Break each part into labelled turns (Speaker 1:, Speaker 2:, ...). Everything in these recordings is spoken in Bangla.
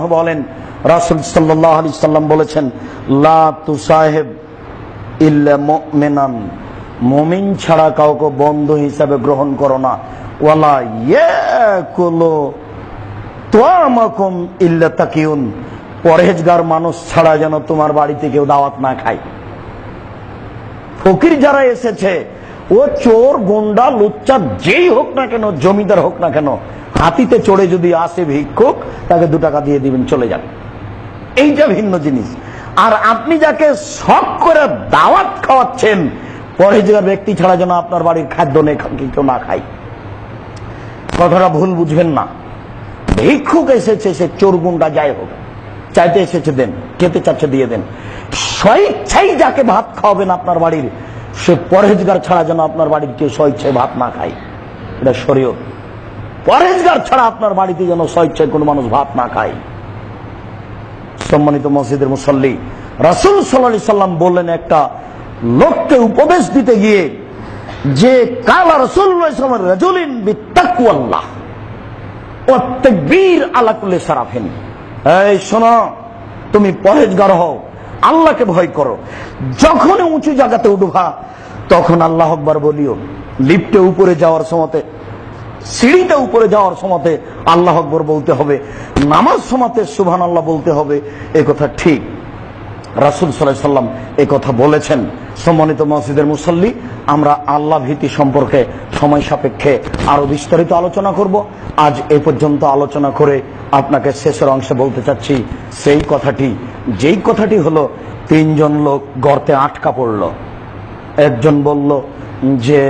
Speaker 1: বলেন, রাসুল সাল্লাহ আলি সাল্লাম বলেছেন সাহেব ইল্লা মুমিনান, মুমিন ছাড়া কাউকে বন্ধু হিসাবে গ্রহণ করো না। ইল্লা তাকিউন, পরহেজগার মানুষ ছাড়া যেন তোমার বাড়িতে কেউ দাওয়াত না খায়। ফকির যারা এসেছে, ও চোর, গুন্ডা লুচ্চা যেই হোক না কেন, জমিদার হোক না কেন হাতিতে চড়ে যদি আসে ভিক্ষুক, তাকে দু টাকা দিয়ে দিবেন, চলে যান। এইটা ভিন্ন জিনিস। আর আপনি যাকে শখ করে দাওয়াত খাওয়াচ্ছেন পরেজগার ব্যক্তি ছাড়া যেন আপনার বাড়ির খাদ্য নেই, কেউ না খায়। কথাটা ভুল বুঝবেন না। ভিক্ষুক এসেছে, সে চোর গুন্ডা, যাই হোক। চাইতে এসেছে, দেন। খেতে চাচ্ছে, দিয়ে দেন। স্বেচ্ছাই যাকে ভাত খাওয়াবেন আপনার বাড়ির, সে পরহেজগার ছাড়া যেন আপনার বাড়ির কেউ স্বেচ্ছায় ভাত না খায়। এটা শরীয় পরহেজগার ছাড়া আপনার বাড়িতে যেন স্বেচ্ছায় কোনো মানুষ ভাত না খায়। সম্মানিত মসজিদের মুসল্লি, রাসুল সাল্লাহ সাল্লাম বললেন একটা লোককে উপদেশ দিতে গিয়ে, যে কালা রসুল্লাহ রাজুলিন বিত্তাকুয়াল্লাহ, ও তকবীর আলাকুল্লে সারাফেন। এই শোনো, তুমি পরেজগার হও, আল্লাহকে ভয় করো। যখন উঁচু জায়গাতে উঠবা, তখন আল্লাহ আকবার বলিও, লিফটে উপরে যাওয়ার সময়তে সিঁড়িতে উপরে যাওয়ার সময়তে আল্লাহ আকবর বলতে হবে, নামাজ সময়তে সুবহান আল্লাহ বলতে হবে, এ কথা ঠিক। রাসুল সাল্লাম এ কথা বলেছেন। সম্মানিত মসজিদের মুসল্লি, আমরা আল্লাহ ভীতি সম্পর্কে সময় সাপেক্ষে আরও বিস্তারিত আলোচনা করব। আজ এ পর্যন্ত আলোচনা করে আপনাকে শেষের অংশে বলতে চাচ্ছি, সেই কথাটি, যেই কথাটি হলো, তিনজন লোক গর্তে আটকা পড়ল। একজন বলল যে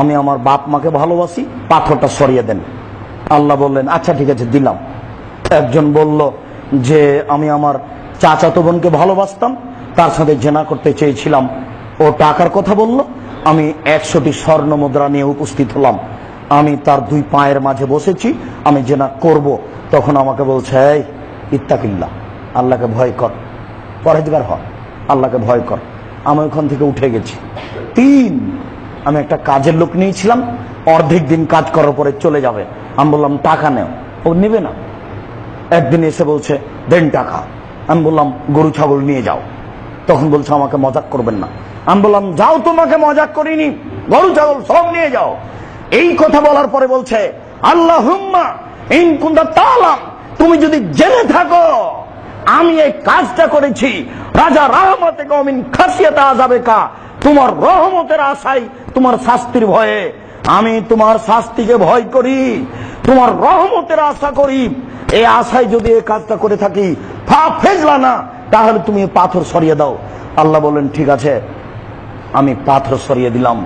Speaker 1: আমি আমার বাপ মাকে ভালোবাসি, পাথরটা সরিয়ে দেন। আল্লাহ বললেন আচ্ছা ঠিক আছে, দিলাম। একজন বলল যে, আমি আমার চাচাতো বোনকে ভালোবাসতাম, তার সাথে জেনা করতে চেয়েছিলাম। ও টাকার কথা বলল, আমি একশোটি স্বর্ণ মুদ্রা নিয়ে উপস্থিত হলাম। আমি তার দুই পায়ের মাঝে বসেছি, আমি জেনা করব। তখন আমাকে বলছে, এই ইত্তাকিল্লা আল্লাহকে ভয় কর পরেজগার হ, আল্লাহকে ভয় কর। আমি ওখান থেকে উঠে গেছি। তিন আমি একটা কাজের লোক নিয়েছিলাম, অর্ধেক দিন কাজ করার পরে চলে যাবে। আমি বললাম, টাকা নেও। ও নেবে না। একদিন এসে বলছে, দেন টাকা। আমি বললাম, গরু, ছাগল নিয়ে যাও। তখন বলছে, আমাকে মজাক করবেন না। আমি বললাম, যাও, তোমাকে মজাক করিনি। গরু, ছাগল সব নিয়ে যাও। এই কথা বলার পরে বলছে আল্লাহ হুম্মা ইন কুন্দা তালাম তুমি যদি জেনে থাকো, আমি এই কাজটা করেছি। রাজা রহমতে কমিন খাসিয়াতে আজাবে কা তোমার রহমতের আশাই তোমার শাস্তির ভয়ে আমি তোমার শাস্তিকে ভয় করি, তোমার রহমতের আশা করি। এই আশায় যদি এই কাজটা করে থাকি, ফা ফেজলা না, তাহলে তুমি পাথর সরিয়ে দাও। আল্লাহ বললেন, ঠিক আছে, আমি পাথর সরিয়ে দিলাম।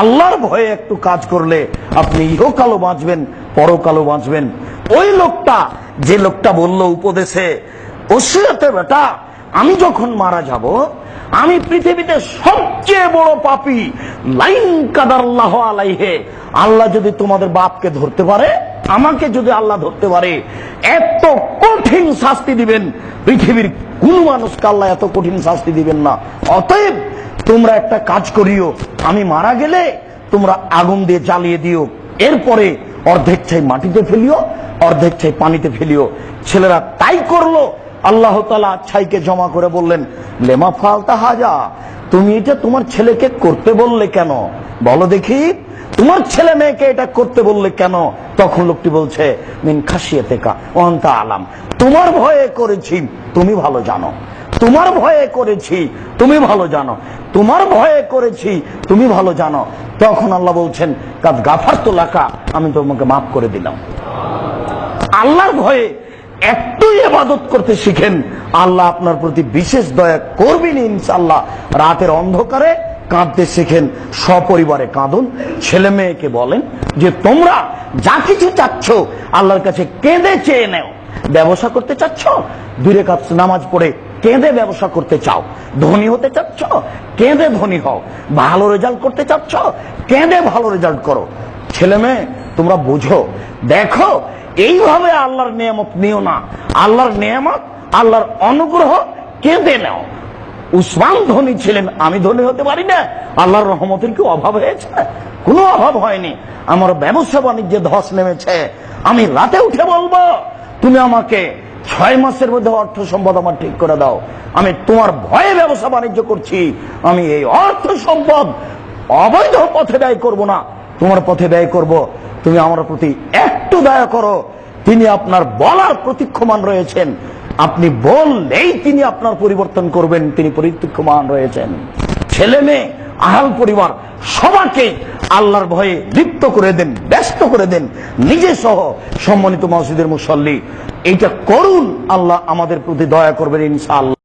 Speaker 1: আল্লাহর ভয়ে একটু কাজ করলে আপনি ইহকালও বাঁচবেন, পরকালও বাঁচবেন। ওই লোকটা, যে লোকটা বলল উপদেশে ওসিয়তে বেটা, আমি যখন মারা যাব আমি পৃথিবীতে সবচেয়ে বড় পাপি লাইন কাদাল্লাহ আলাইহে। আল্লাহ যদি তোমাদের বাপকে ধরতে পারে, আমাকে যদি আল্লাহ ধরতে পারে, এত কঠিন শাস্তি দিবেন, পৃথিবীর কোন মানুষকে আল্লাহ এত কঠিন শাস্তি দিবেন না। অতএব তোমরা একটা কাজ করিও, আমি মারা গেলে তোমরা আগুন দিয়ে জ্বালিয়ে দিও, এরপরে অর্ধেক চাই মাটিতে ফেলিও, অর্ধেক চাই পানিতে ফেলিও। ছেলেরা তাই করল আল্লাহ তালা ছাইকে জমা করে বললেন, লেমা ফালতা হাজা, তুমি এটা তোমার ছেলেকে করতে বললে কেন? বলো দেখি, তোমার ছেলে মেয়েকে এটা করতে বললে কেন? তখন লোকটি বলছে, মিন খাসিয়ে তেকা অন্তা আলাম, তোমার ভয়ে করেছি, তুমি ভালো জানো। তোমার ভয়ে করেছি, তুমি ভালো জানো। তোমার ভয়ে করেছি, তুমি ভালো জানো। তখন আল্লাহ বলছেন কাজ গাফার তো লেখা আমি তোমাকে মাফ করে দিলাম। আল্লাহর ভয়ে একটুই আবাদত করতে শিখেন, আল্লাহ আপনার প্রতি বিশেষ দয়া করবেন ইনশাল্লাহ রাতের অন্ধকারে কাঁদতে শিখেন, সপরিবারে কাঁদুন। ছেলে মেয়েকে বলেন যে, তোমরা যা কিছু চাচ্ছ, আল্লাহর কাছে কেঁদে চেয়ে নেও। ব্যবসা করতে চাচ্ছ? দূরে কাজ নামাজ পড়ে কেঁদে ব্যবসা করতে চাও। ধনী হতে চাচ্ছ? কেঁদে ধনী হও। ভালো রেজাল্ট করতে চাচ্ছ? কেঁদে ভালো রেজাল্ট করো। ছেলে মেয়ে, তোমরা বুঝো, দেখো এইভাবে আল্লাহর নিয়ামত নিও না। আল্লাহর নিয়ামত, আল্লাহর অনুগ্রহ কেঁদে নাও। উসমান ধনী ছিলেন, আমি ধনী হতে পারি না। আল্লাহর রহমতের কি অভাব হয়েছে? কোনো অভাব হয়নি। আমার ব্যবসা বাণিজ্যে ধস নেমেছে। আমি রাতে উঠে বলব, তুমি আমাকে ছয় মাসের মধ্যে অর্থ সম্পদ আমার ঠিক করে দাও। আমি তোমার ভয়ে ব্যবসা বাণিজ্য করছি। আমি এই অর্থ সম্পদ অবৈধ পথে ব্যয় করব না। তোমার পথে ব্যয় করব। তুমি আমার প্রতি একটু দয়া করো, তিনি আপনার বলার প্রতীক্ষমান রয়েছেন। আপনি বললেই তিনি আপনার পরিবর্তন করবেন, তিনি প্রতীক্ষমান রয়েছেন। ছেলে মেয়ে, আহাল পরিবার, সবাকে আল্লাহর ভয়ে লিপ্ত করে দেন, ব্যস্ত করে দেন, নিজে সহ সম্মানিত মসজিদের মুসল্লি। এইটা করুন, আল্লাহ আমাদের প্রতি দয়া করবেন ইনশাআল্লাহ।